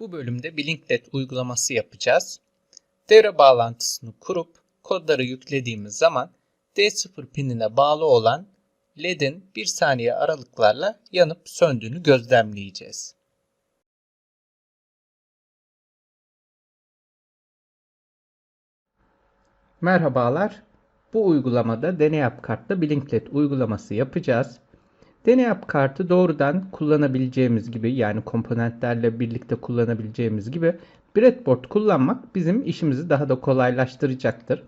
Bu bölümde Blinklet uygulaması yapacağız. Devre bağlantısını kurup kodları yüklediğimiz zaman D0 pinine bağlı olan LED'in 1 saniye aralıklarla yanıp söndüğünü gözlemleyeceğiz. Merhabalar. Bu uygulamada deney yap kartla Blinklet uygulaması yapacağız. Deney yap kartı doğrudan kullanabileceğimiz gibi yani komponentlerle birlikte kullanabileceğimiz gibi breadboard kullanmak bizim işimizi daha da kolaylaştıracaktır.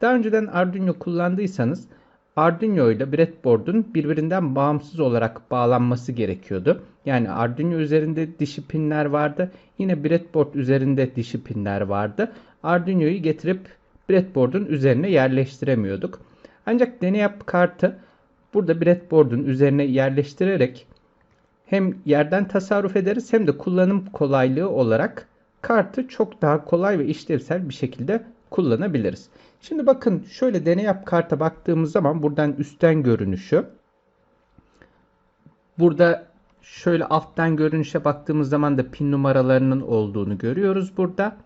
Daha önceden Arduino kullandıysanız Arduino ile breadboard'un birbirinden bağımsız olarak bağlanması gerekiyordu. Yani Arduino üzerinde dişi pinler vardı. Yine breadboard üzerinde dişi pinler vardı. Arduino'yu getirip breadboard'un üzerine yerleştiremiyorduk. Ancak deney yap kartı burada breadboard'un üzerine yerleştirerek hem yerden tasarruf ederiz hem de kullanım kolaylığı olarak kartı çok daha kolay ve işlevsel bir şekilde kullanabiliriz. Şimdi bakın şöyle deney yap karta baktığımız zaman buradan üstten görünüşü. Burada şöyle alttan görünüşe baktığımız zaman da pin numaralarının olduğunu görüyoruz burada.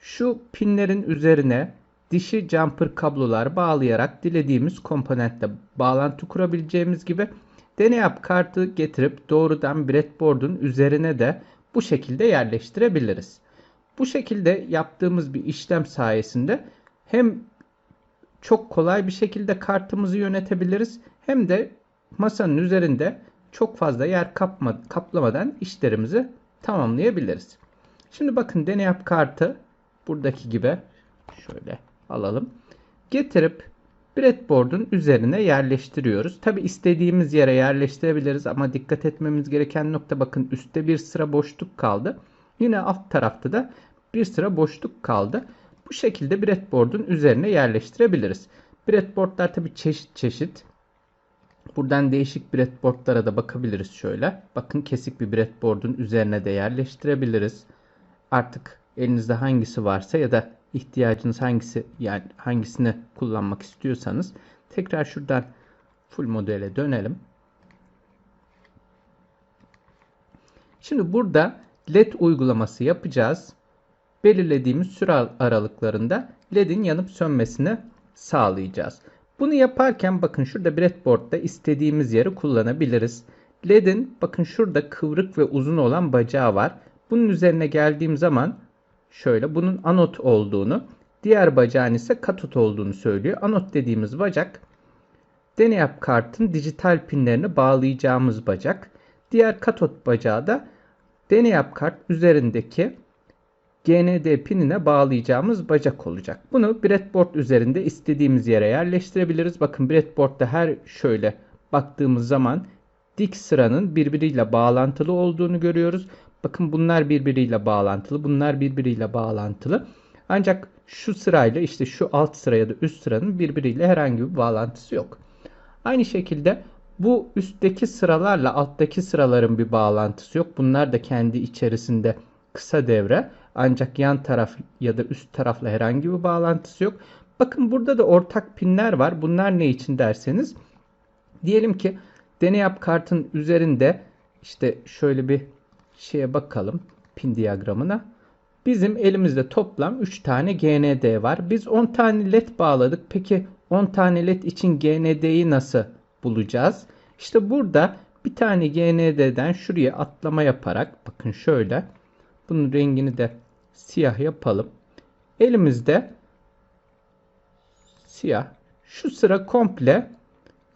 Şu pinlerin üzerine dişi jumper kablolar bağlayarak dilediğimiz komponentle bağlantı kurabileceğimiz gibi deney kartı getirip doğrudan breadboard'un üzerine de bu şekilde yerleştirebiliriz. Bu şekilde yaptığımız bir işlem sayesinde hem çok kolay bir şekilde kartımızı yönetebiliriz hem de masanın üzerinde çok fazla yer kapma, kaplamadan işlerimizi tamamlayabiliriz. Şimdi bakın deney kartı buradaki gibi şöyle alalım. Getirip breadboard'un üzerine yerleştiriyoruz. Tabi istediğimiz yere yerleştirebiliriz ama dikkat etmemiz gereken nokta bakın üstte bir sıra boşluk kaldı. Yine alt tarafta da bir sıra boşluk kaldı. Bu şekilde breadboard'un üzerine yerleştirebiliriz. Breadboard'lar tabi çeşit çeşit. Buradan değişik breadboard'lara da bakabiliriz şöyle. Bakın kesik bir breadboard'un üzerine de yerleştirebiliriz. Artık elinizde hangisi varsa ya da ihtiyacınız hangisi yani hangisini kullanmak istiyorsanız tekrar şuradan full modele dönelim. Şimdi burada LED uygulaması yapacağız. Belirlediğimiz süre aralıklarında LED'in yanıp sönmesini sağlayacağız. Bunu yaparken bakın şurada breadboard'da istediğimiz yeri kullanabiliriz. LED'in bakın şurada kıvrık ve uzun olan bacağı var. Bunun üzerine geldiğim zaman şöyle bunun anot olduğunu, diğer bacağın ise katot olduğunu söylüyor. Anot dediğimiz bacak deneyap kartın dijital pinlerini bağlayacağımız bacak. Diğer katot bacağı da deneyap kart üzerindeki GND pinine bağlayacağımız bacak olacak. Bunu breadboard üzerinde istediğimiz yere yerleştirebiliriz. Bakın breadboard'da her şöyle baktığımız zaman dik sıranın birbiriyle bağlantılı olduğunu görüyoruz. Bakın bunlar birbiriyle bağlantılı. Bunlar birbiriyle bağlantılı. Ancak şu sırayla işte şu alt sıra ya da üst sıranın birbiriyle herhangi bir bağlantısı yok. Aynı şekilde bu üstteki sıralarla alttaki sıraların bir bağlantısı yok. Bunlar da kendi içerisinde kısa devre. Ancak yan taraf ya da üst tarafla herhangi bir bağlantısı yok. Bakın burada da ortak pinler var. Bunlar ne için derseniz. Diyelim ki deney yap kartın üzerinde işte şöyle bir şeye bakalım pin diyagramına. Bizim elimizde toplam 3 tane GND var. Biz 10 tane led bağladık. Peki 10 tane led için GND'yi nasıl bulacağız? İşte burada bir tane GND'den şuraya atlama yaparak bakın şöyle bunun rengini de siyah yapalım. Elimizde siyah şu sıra komple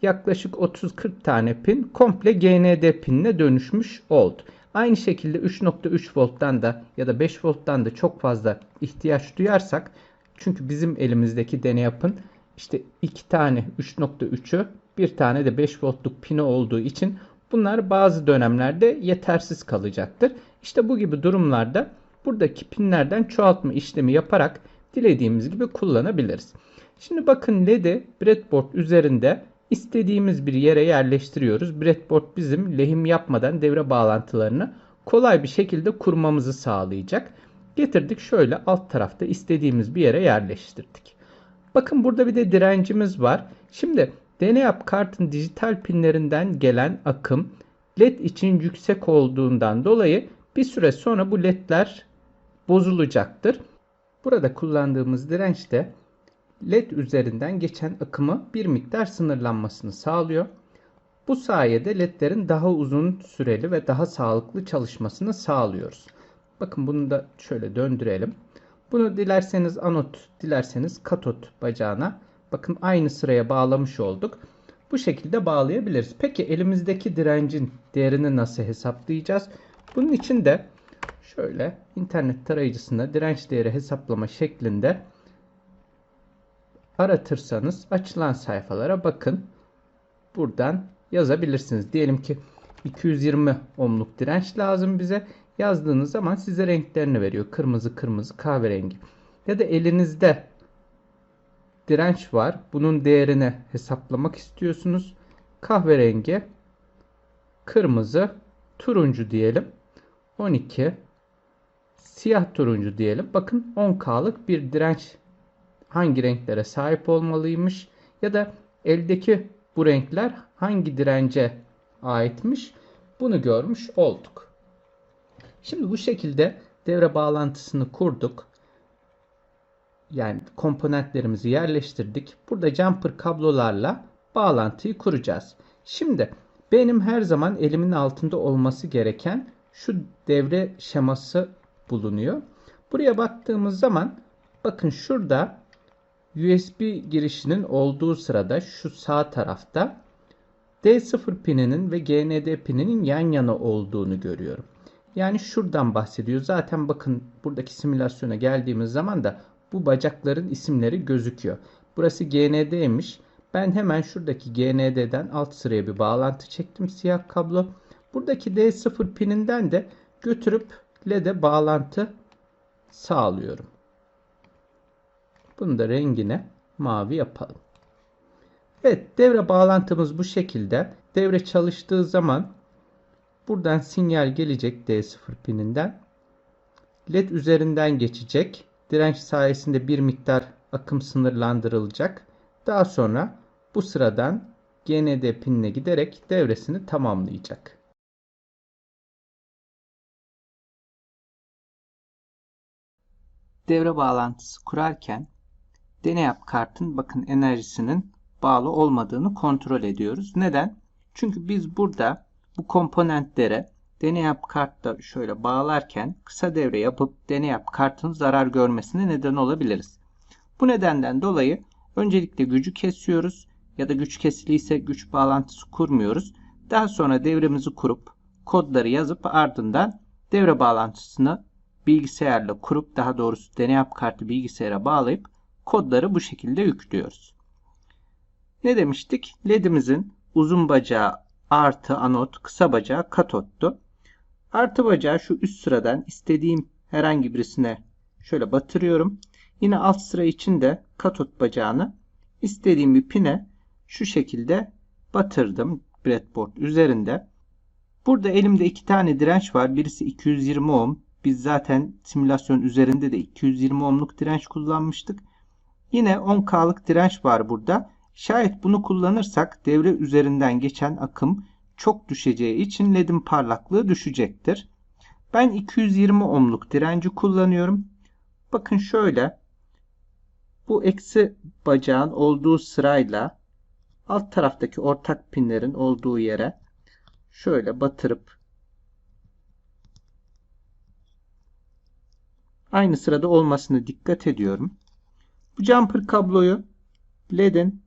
yaklaşık 30-40 tane pin komple GND pinine dönüşmüş oldu. Aynı şekilde 3.3 volttan da ya da 5 volttan da çok fazla ihtiyaç duyarsak çünkü bizim elimizdeki deney yapın işte 2 tane 3.3'ü bir tane de 5 voltluk pini olduğu için bunlar bazı dönemlerde yetersiz kalacaktır. İşte bu gibi durumlarda buradaki pinlerden çoğaltma işlemi yaparak dilediğimiz gibi kullanabiliriz. Şimdi bakın LED'i breadboard üzerinde istediğimiz bir yere yerleştiriyoruz. Breadboard bizim lehim yapmadan devre bağlantılarını kolay bir şekilde kurmamızı sağlayacak. Getirdik şöyle alt tarafta istediğimiz bir yere yerleştirdik. Bakın burada bir de direncimiz var. Şimdi DNAP kartın dijital pinlerinden gelen akım LED için yüksek olduğundan dolayı Bir süre sonra bu ledler bozulacaktır. Burada kullandığımız direnç de led üzerinden geçen akımı bir miktar sınırlanmasını sağlıyor. Bu sayede ledlerin daha uzun süreli ve daha sağlıklı çalışmasını sağlıyoruz. Bakın bunu da şöyle döndürelim. Bunu dilerseniz anot, dilerseniz katot bacağına bakın aynı sıraya bağlamış olduk. Bu şekilde bağlayabiliriz. Peki elimizdeki direncin değerini nasıl hesaplayacağız? Bunun için de şöyle internet tarayıcısında direnç değeri hesaplama şeklinde aratırsanız açılan sayfalara bakın. Buradan yazabilirsiniz. Diyelim ki 220 ohmluk direnç lazım bize. Yazdığınız zaman size renklerini veriyor. Kırmızı, kırmızı, kahverengi. Ya da elinizde direnç var. Bunun değerini hesaplamak istiyorsunuz. Kahverengi, kırmızı, turuncu diyelim. 12 siyah turuncu diyelim. Bakın 10K'lık bir direnç hangi renklere sahip olmalıymış ya da eldeki bu renkler hangi dirence aitmiş bunu görmüş olduk. Şimdi bu şekilde devre bağlantısını kurduk. Yani komponentlerimizi yerleştirdik. Burada jumper kablolarla bağlantıyı kuracağız. Şimdi benim her zaman elimin altında olması gereken şu devre şeması bulunuyor. Buraya baktığımız zaman bakın şurada USB girişinin olduğu sırada şu sağ tarafta D0 pininin ve GND pininin yan yana olduğunu görüyorum. Yani şuradan bahsediyor. Zaten bakın buradaki simülasyona geldiğimiz zaman da bu bacakların isimleri gözüküyor. Burası GND'ymiş. Ben hemen şuradaki GND'den alt sıraya bir bağlantı çektim siyah kablo. Buradaki D0 pininden de götürüp LED'e bağlantı sağlıyorum. Bunu da rengine mavi yapalım. Evet devre bağlantımız bu şekilde. Devre çalıştığı zaman buradan sinyal gelecek D0 pininden. LED üzerinden geçecek. Direnç sayesinde bir miktar akım sınırlandırılacak. Daha sonra bu sıradan GND pinine giderek devresini tamamlayacak. Devre bağlantısı kurarken Deneyap kartın bakın enerjisinin bağlı olmadığını kontrol ediyoruz. Neden? Çünkü biz burada bu komponentlere Deneyap kartta şöyle bağlarken kısa devre yapıp Deneyap kartın zarar görmesine neden olabiliriz. Bu nedenden dolayı öncelikle gücü kesiyoruz ya da güç kesiliyse güç bağlantısı kurmuyoruz. Daha sonra devremizi kurup kodları yazıp ardından devre bağlantısını bilgisayarla kurup daha doğrusu Deneyap kartı bilgisayara bağlayıp kodları bu şekilde yüklüyoruz. Ne demiştik? LED'imizin uzun bacağı artı anot, kısa bacağı katottu. Artı bacağı şu üst sıradan istediğim herhangi birisine şöyle batırıyorum. Yine alt sıra için de katot bacağını istediğim bir pine şu şekilde batırdım breadboard üzerinde. Burada elimde iki tane direnç var. Birisi 220 ohm. Biz zaten simülasyon üzerinde de 220 ohmluk direnç kullanmıştık. Yine 10K'lık direnç var burada. Şayet bunu kullanırsak devre üzerinden geçen akım çok düşeceği için ledin parlaklığı düşecektir. Ben 220 ohmluk direnci kullanıyorum. Bakın şöyle bu eksi bacağın olduğu sırayla alt taraftaki ortak pinlerin olduğu yere şöyle batırıp aynı sırada olmasını dikkat ediyorum. Bu jumper kabloyu ledin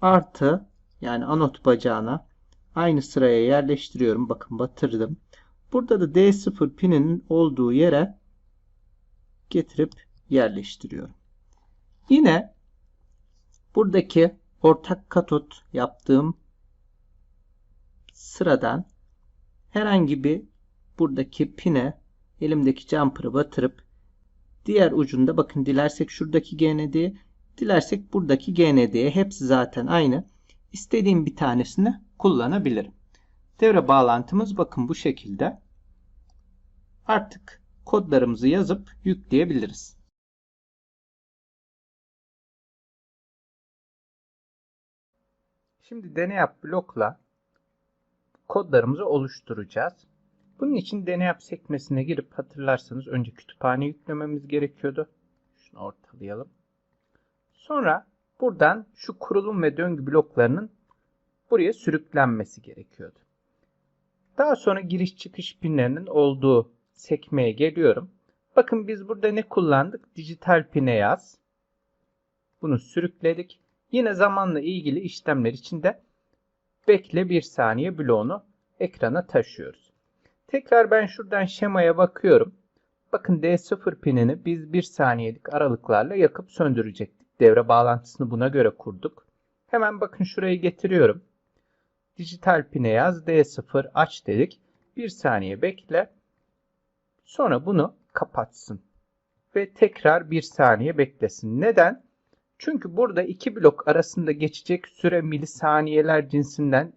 artı yani anot bacağına aynı sıraya yerleştiriyorum. Bakın batırdım. Burada da D0 pininin olduğu yere getirip yerleştiriyorum. Yine buradaki ortak katot yaptığım sıradan herhangi bir buradaki pine elimdeki jumper'ı batırıp Diğer ucunda bakın dilersek şuradaki GND, dilersek buradaki GND'ye hepsi zaten aynı. İstediğim bir tanesini kullanabilirim. Devre bağlantımız bakın bu şekilde. Artık kodlarımızı yazıp yükleyebiliriz. Şimdi deney yap blokla kodlarımızı oluşturacağız. Bunun için deneyap sekmesine girip hatırlarsanız önce kütüphane yüklememiz gerekiyordu. Şunu ortalayalım. Sonra buradan şu kurulum ve döngü bloklarının buraya sürüklenmesi gerekiyordu. Daha sonra giriş çıkış pinlerinin olduğu sekmeye geliyorum. Bakın biz burada ne kullandık? Dijital pine yaz. Bunu sürükledik. Yine zamanla ilgili işlemler için de bekle bir saniye bloğunu ekrana taşıyoruz. Tekrar ben şuradan şemaya bakıyorum. Bakın D0 pinini biz bir saniyelik aralıklarla yakıp söndürecektik. Devre bağlantısını buna göre kurduk. Hemen bakın şurayı getiriyorum. Dijital pine yaz D0 aç dedik. Bir saniye bekle. Sonra bunu kapatsın. Ve tekrar bir saniye beklesin. Neden? Çünkü burada iki blok arasında geçecek süre milisaniyeler cinsinden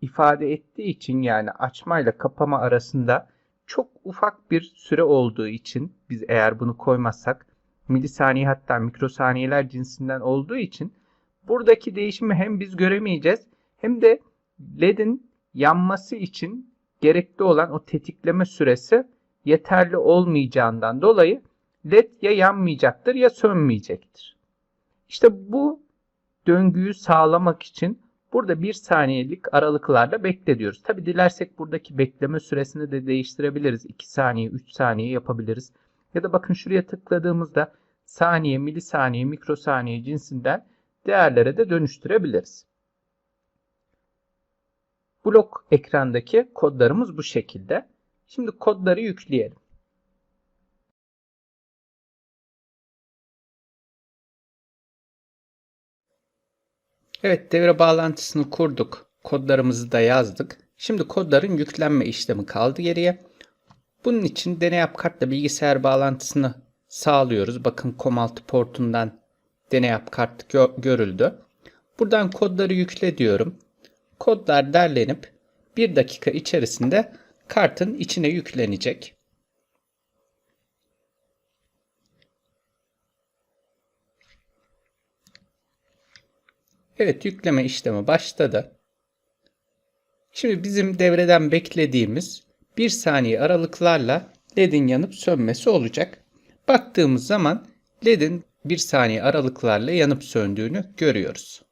ifade ettiği için yani açmayla kapama arasında çok ufak bir süre olduğu için biz eğer bunu koymazsak milisaniye hatta mikrosaniyeler cinsinden olduğu için buradaki değişimi hem biz göremeyeceğiz hem de LED'in yanması için gerekli olan o tetikleme süresi yeterli olmayacağından dolayı LED ya yanmayacaktır ya sönmeyecektir. İşte bu döngüyü sağlamak için burada bir saniyelik aralıklarla bekle diyoruz. Tabi dilersek buradaki bekleme süresini de değiştirebiliriz. 2 saniye, 3 saniye yapabiliriz. Ya da bakın şuraya tıkladığımızda saniye, milisaniye, mikrosaniye cinsinden değerlere de dönüştürebiliriz. Blok ekrandaki kodlarımız bu şekilde. Şimdi kodları yükleyelim. Evet devre bağlantısını kurduk. Kodlarımızı da yazdık. Şimdi kodların yüklenme işlemi kaldı geriye. Bunun için deney yap kartla bilgisayar bağlantısını sağlıyoruz. Bakın COM6 portundan deney yap kart gö görüldü. Buradan kodları yükle diyorum. Kodlar derlenip 1 dakika içerisinde kartın içine yüklenecek. Evet yükleme işlemi başladı. Şimdi bizim devreden beklediğimiz 1 saniye aralıklarla LED'in yanıp sönmesi olacak. Baktığımız zaman LED'in 1 saniye aralıklarla yanıp söndüğünü görüyoruz.